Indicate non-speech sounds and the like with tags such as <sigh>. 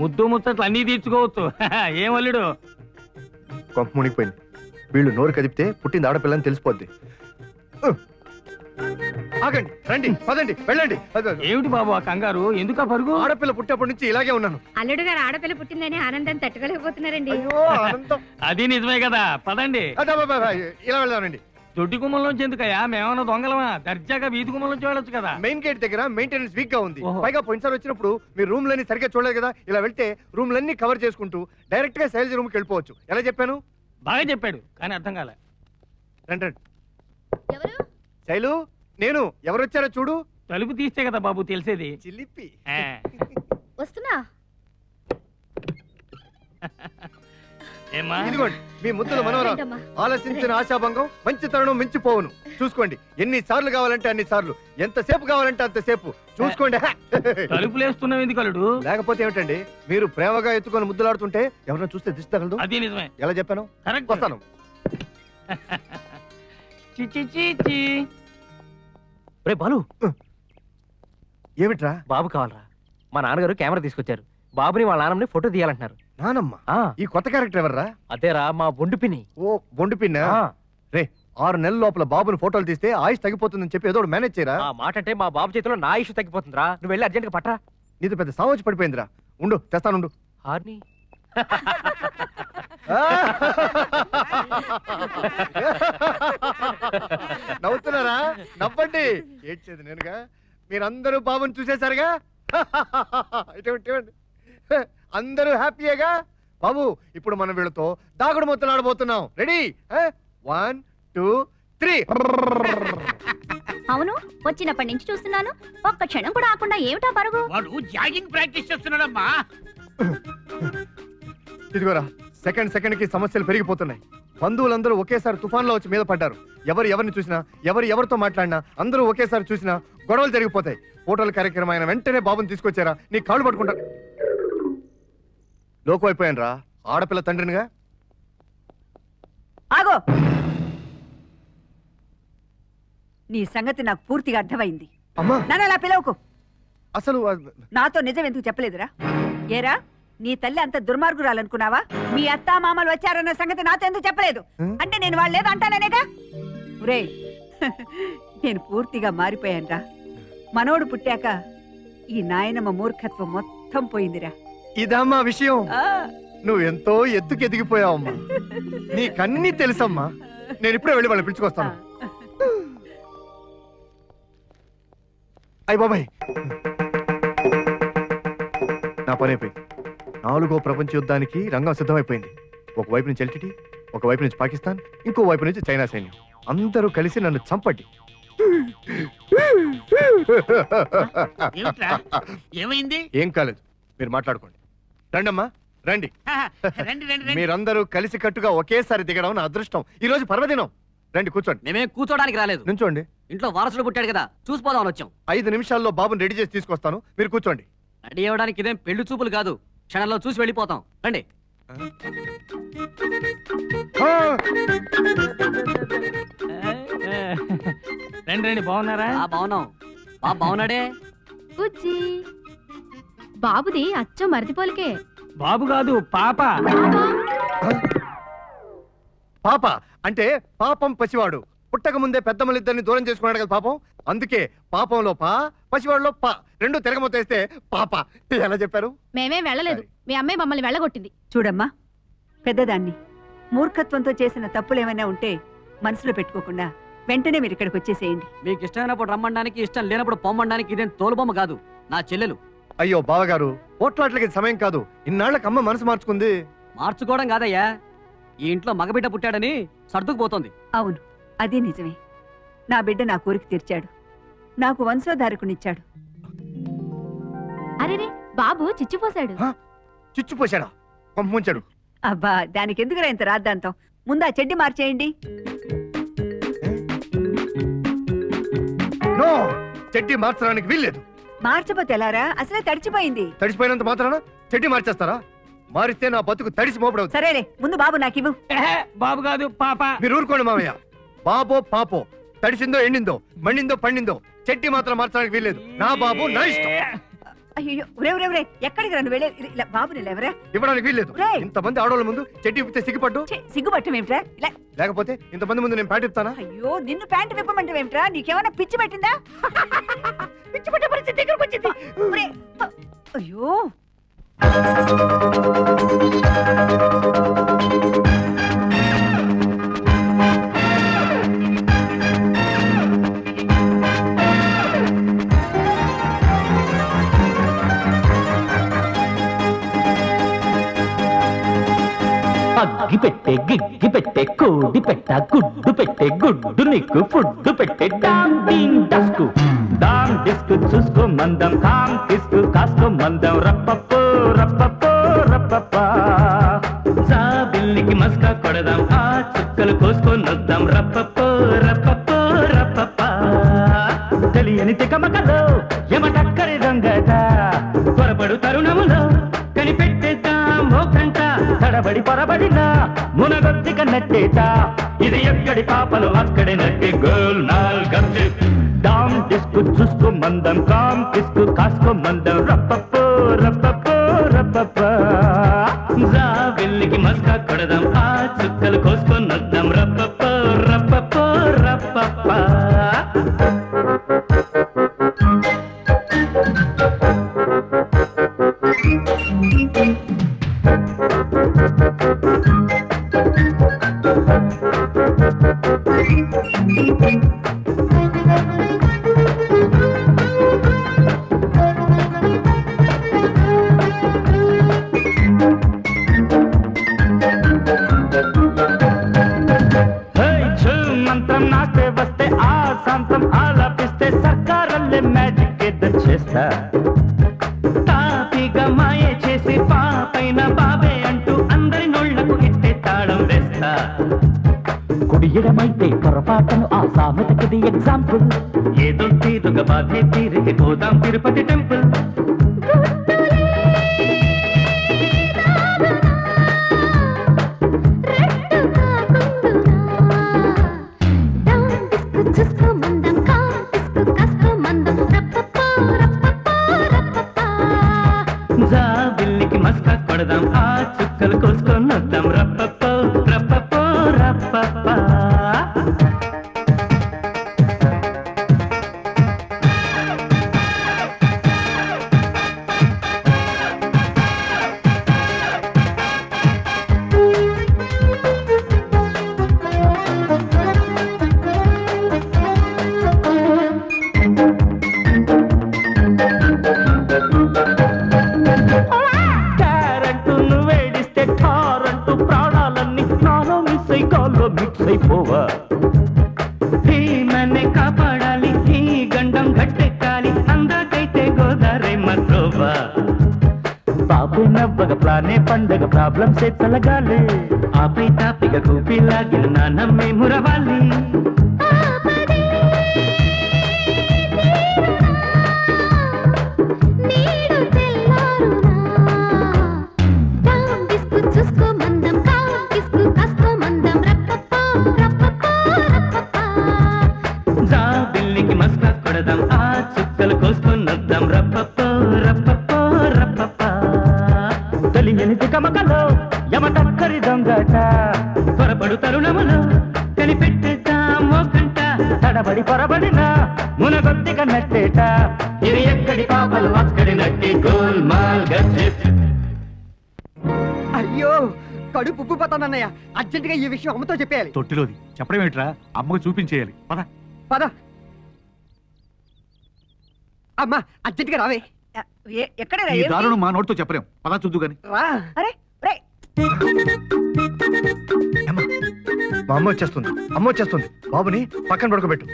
ముద్దు ముచ్చట్లు అన్నీ తీర్చుకోవచ్చు. <laughs> ఏం అల్లుడు? కొంప మునిగిపోయింది. వీళ్ళు నోరు కదిపితే పుట్టింది ఆడపిల్లని తెలిసిపోద్ది. ఆగండి రండి పదండి వెళ్ళండి. ఏమిటి బాబు ఆ కంగారు? ఎందుకు ఆ పరుగు? ఆడపిల్ల పుట్టినప్పటి నుంచి ఇలాగే ఉన్నాను. అల్లుడు గారు ఆడపిల్ల పుట్టిందని ఆనందం తట్టుకోలేకపోతున్నారండి. అయ్యో ఆనందం. అది నిజమే కదా. పదండి. ఇలా వెళ్దామండి దొడ్డి గుమ్మంలోంచి ఎందుకయ్యా? మేమన్నా దొంగలమా? దర్జాగా వీధి గుమ్మంలోంచి వెళ్ళొచ్చు కదా. మెయిన్ గేట్ దగ్గర మెయింటెనెన్స్ వీక్గా ఉంది. పైగా పోయినసారి వచ్చినప్పుడు మీ రూమ్ లన్నీ సరిగ్గా చూడలేదు కదా? ఇలా వెళ్తే రూమ్ లన్నీ కవర్ చేసుకుంటూ డైరెక్ట్గా శైలజ రూమ్కి వెళ్ళిపోవచ్చు. ఎలా చెప్పాను? బాగా చెప్పాడు కానీ అర్థం కాలే. రండి రండి. ఎవరు? శైలు నేను. ఎవరు వచ్చారో చూడు. తలుపు తీస్తే కదా బాబు తెలిసేది. చిలిపి. ఆ. వస్తున్నా. <laughs> ఇదిగోండి మీ ముద్దుల మనోరా? ఆలోచించిన ఆశాభంగం మంచి తరుణం మించిపోవును. చూసుకోండి ఎన్ని సార్లు కావాలంటే అన్ని సార్లు. ఎంతసేపు కావాలంటే అంతసేపు. చూసుకోండి. తలుపులు వేస్తున్నావు ఎందుకు అల్లుడు? లేకపోతే ఏమిటండి మీరు ప్రేమగా ఎత్తుకొని ముద్దులాడుతుంటే ఎవరైనా చూస్తే దిష్టి తగలదు? అది నిజమే. ఎలా చెప్పాను? కరెక్ట్ వస్తాను. <laughs> రే బాలు. ఏమిట్రా? బాబు కావాలరా. మా నాన్నగారు కెమెరా తీసుకొచ్చారు. బాబుని వాళ్ళ నాన్నని ఫోటో తీయాలంటున్నారు. నానమ్మ ఈ కొత్త క్యారెక్టర్ ఎవర్రా? అదేరా మా బొండు పిన్ని. ఓ బొండు పిన్న? రే ఆరు నెలల లోపల బాబుని ఫోటోలు తీస్తే ఆయుష్ తగ్గిపోతుందని చెప్పి ఏదో మేనేజ్ చేయరా? ఆ మాట అంటే మా బాబు చేతిలో నా ఇష్యూ తగ్గిపోతుందిరా. నువ్వు వెళ్ళి అర్జెంట్గా పట్టరా నీది పెద్ద సావచ్చి పడిపోయిందిరా. ఉండు తెస్తానుండు హార్ని. నవ్వుతున్నారా? నవ్వండి. ఏడ్చేది నేనుగా. మీరందరూ బాబుని చూసేశారుగా? ఇటువంటి. అందరూ హ్యాపీయేగా? బాబు ఇప్పుడు మనం వీళ్ళతో దాగుడు మొత్తం ఆడబోతున్నాం. రెడీ వన్ టూ త్రీ అవును వచ్చినప్పటి నుంచి చూస్తున్నాను. ఒక్క క్షణం కూడా ఆకుండా ఏమిటా పరుగు? వాడు జాగింగ్ ప్రాక్టీస్ చేస్తున్నాడమ్మా. ఇదిగోరా సెకండ్ సెకండ్కి సమస్యలు పెరిగిపోతున్నాయి. బంధువులందరూ ఒకేసారి తుఫాన్లో వచ్చి మీద పడ్డారు. ఎవరు ఎవరిని చూసినా ఎవరు ఎవరితో మాట్లాడినా అందరూ ఒకేసారి చూసినా గొడవలు జరిగిపోతాయి. ఫోటోల కార్యక్రమం అయిన వెంటనే బాబుని తీసుకొచ్చారా? నీ కాళ్ళు పట్టుకుంటా. లోకు అయిపోయాను రా ఆడపిల్ల తండ్రినిగా? ఆగో! నీ సంగతి నాకు పూర్తిగా అర్థమైంది. అమ్మా! నన్ను అలా పిలవకు. అసలు నాతో నిజం ఎందుకు చెప్పలేదురా? ఏరా నీ తల్లి అంత దుర్మార్గురాలనుకున్నావా? మీ అత్త మామలు వచ్చారన్న సంగతి నాతో ఎందుకు చెప్పలేదు? అంటే నేను వాళ్ళు లేదు అంటాననేగా? ఒరే నేను పూర్తిగా మారిపోయానురా. మనోడు పుట్టాక ఈ నాయనమ్మ మూర్ఖత్వం మొత్తం పోయిందిరా. ఇదమ్మా విషయం. ఆ, నువ్వు ఎంతో ఎత్తుకు ఎదిగిపోయావమ్మా నీకన్నీ తెలుసమ్మా. నేను ఇప్పుడే వెళ్ళి వాళ్ళని పిలుచుకొస్తాను. అయ్య బాబాయ్. నా పని అయిపోయింది. నాలుగో ప్రపంచ యుద్ధానికి రంగం సిద్ధమైపోయింది. ఒకవైపు నుంచి ఎల్టిటి ఒకవైపు నుంచి పాకిస్తాన్ ఇంకో వైపు నుంచి చైనా సైన్యం. అందరూ కలిసి నన్ను చంపండి. ఏం కాలేదు. మీరు మాట్లాడుకోండి. రండమ్మా రండి. రండి రండి మీరందరూ కలిసి కట్టుగా ఒకేసారి దిగడం నా అదృష్టం. ఈ రోజు పర్వదినం. రండి కూర్చోండి. మేమేం కూర్చోడానికి రాలేదు. నుంచోండి. ఇంట్లో వారసుడు పుట్టాడు కదా చూసిపోదామని వచ్చాం. ఐదు నిమిషాల్లో బాబుని రెడీ చేసి తీసుకొస్తాను. మీరు కూర్చోండి. రెడీ అవ్వడానికి ఇదేం పెళ్ళి చూపులు కాదు. క్షణంలో చూసి వెళ్ళిపోతాం. రండి. రండి రండి బాగున్నారా? ఆ బాగున్నాం. బాబు బాగున్నాడే? బుజ్జి. బాబుది అచ్చం మరిదిపోలికే బాబు కాదు పాప. పాప అంటే పాపం పసివాడు. పుట్టక ముందే పెద్దమ్మలిద్దరిని దూరం చేసుకున్నాడు కదా పాపం? అందుకే పాపంలో పా పసివాడులో పా. రెండు తిరగమొత్తేస్తే పాప. ఎలా చెప్పారు? మేమేం వెళ్ళలేదు. మీ అమ్మాయి మమ్మల్ని వెళ్ళగొట్టింది. చూడమ్మా పెద్దదాన్ని. మూర్ఖత్వంతో చేసిన తప్పులు ఏమైనా ఉంటే మనసులో పెట్టుకోకుండా వెంటనే మీరు ఇక్కడికి వచ్చేసేయండి. మీకు ఇష్టమైనప్పుడు రమ్మడానికి ఇష్టం లేనప్పుడు పొమ్మడానికి ఇదేం తోలుబొమ్మ కాదు. నా చెల్లెలు. అయ్యో బావగారు ఓట్లాట్లకి ఇది సమయం కాదు. ఇన్నాళ్ళకి అమ్మ మనసు మార్చుకుంది. మార్చుకోవడం కాదయ్యా. ఈ ఇంట్లో మగబిడ్డ పుట్టాడని సర్దుకుపోతోంది. అవును అది నిజమే. నా బిడ్డ నా కోరిక తీర్చాడు. నాకు వంశోధారకునిచ్చాడు అరేరే బాబు చిచ్చిపోసాడు చిచ్చుపోశాడా? పంపించాడు అబ్బా దానికి ఎందుకురా ఇంత రాద్దాంతం ముందు ఆ చెడ్డి మార్చేయండి. నో! చెడ్డి మార్చడానికి వీల్లేదు. మార్చపోతే ఎలారా? అసలే తడిచిపోయింది. తడిసిపోయినంత మాత్రాన చెడ్డి మార్చేస్తారా? మారిస్తే నా బతుకు తడిసి మోపడవుతుంది. సరేలే ముందు బాబు నాకివ్వు బాబు కాదు పాప. మీరు ఊరుకోండి మామయ్య. బాబో పాపో తడిసిందో ఎండిందో మండిందో పండిందో చెట్టి మాత్రం మార్చడానికి వీల్లేదు. నా బాబు నా ఇష్టం. అయ్యో ఒరే ఒరే ఒరే ఎక్కడికి రండి వెళ్ళే ఇలా బాబుని లేవరా? ఇవ్వడానికి వీల్లేదు. రేయ్. ఇంతమంది ఆడవాళ్ళ ముందు చెడ్డి ఇప్పితే సిగ్గుపట్టు ఛీ, సిగ్గుపట్టం ఏమిట్రా? ఇలా. లేకపోతే ఇంతమంది ముందు నేను ప్యాంట్ ఇస్తానా అయ్యో నిన్ను ప్యాంటు విప్పమంటావేమిట్రా? నీకేమైనా పిచ్చి పెట్టిందా? పిచ్చి పట్టే పరిస్థితి దగ్గరకు వచ్చింది. ఒరే, అయ్యో. అగ్గి పెట్టే గిగ్గి పెట్టే కోడి పెట్ట గుడ్డు పెట్టే గుడ్డు నీకు ఫుడ్డు పెట్టే డామ్ డీమ్ డస్కు. డామ్ డిస్కు చూసుకో మందం కామ్ కిస్కు కాసుకో మందం. రప్పప్పో రప్పప్పో రప్పప్ప జా బిల్లికి మస్కా కొడదాం ఆ చుక్కలు కోసుకొని వద్దాం రప్పప్పో రప్పప్పో రప్పప్ప తెలియని తికమకలో ఎమటక్కరి నట్టేట ఇది ఎక్కడి పాపలు అక్కడి నట్టి గోల్ నాల్ డామ్ డిస్కు చూసుకో మందం కామ్ కిస్కు కాసుకో మందం. రప్పప్పో రప్పప్పో రప్పప్ప. వెళ్ళికి మస్కా కొడదాం ఆ చుక్కలు కోసం తాళం వేస్తా కుడియడమైతే పొరపాటును ఆ సామెతకిది ఎగ్జాంపుల్ ఏదో తీరుగా బాధే తీరికి పోదాం తిరుపతి టెంపుల్ నవ్వగ ప్లానే పండగ ప్రాబ్లమ్స్ తలగాలి ఆపై తాపిగ కూపిలాగిన నాన్నమ్మే మురవాలి తరుణములో కనిపెట్టేద్దాం ఓ కంట తడబడి పొరబడిన మునగొత్తిక నట్టేట ఇది ఎక్కడి పాపలు అక్కడి నట్టి గోల్ మాల్ గజ్జిప్ అయ్యో కడుపు ఉబ్బిపోతానన్నయ్య. అర్జెంట్గా ఈ విషయం అమ్మతో చెప్పేయాలి. తొట్టిలోది. చెప్పడం ఏమిట్రా? అమ్మకు చూపించేయాలి. పద. పద. అమ్మా అర్జెంట్గా రావే ఏ- ఎక్కడరా ఈ? దారుణం మా నోటితో చెప్పలేం. పద చూద్దు గాని రా. అరే రే మా అమ్మ వచ్చేస్తుంది. అమ్మ వచ్చేస్తుంది. బాబుని పక్కన పడుకోబెట్టు.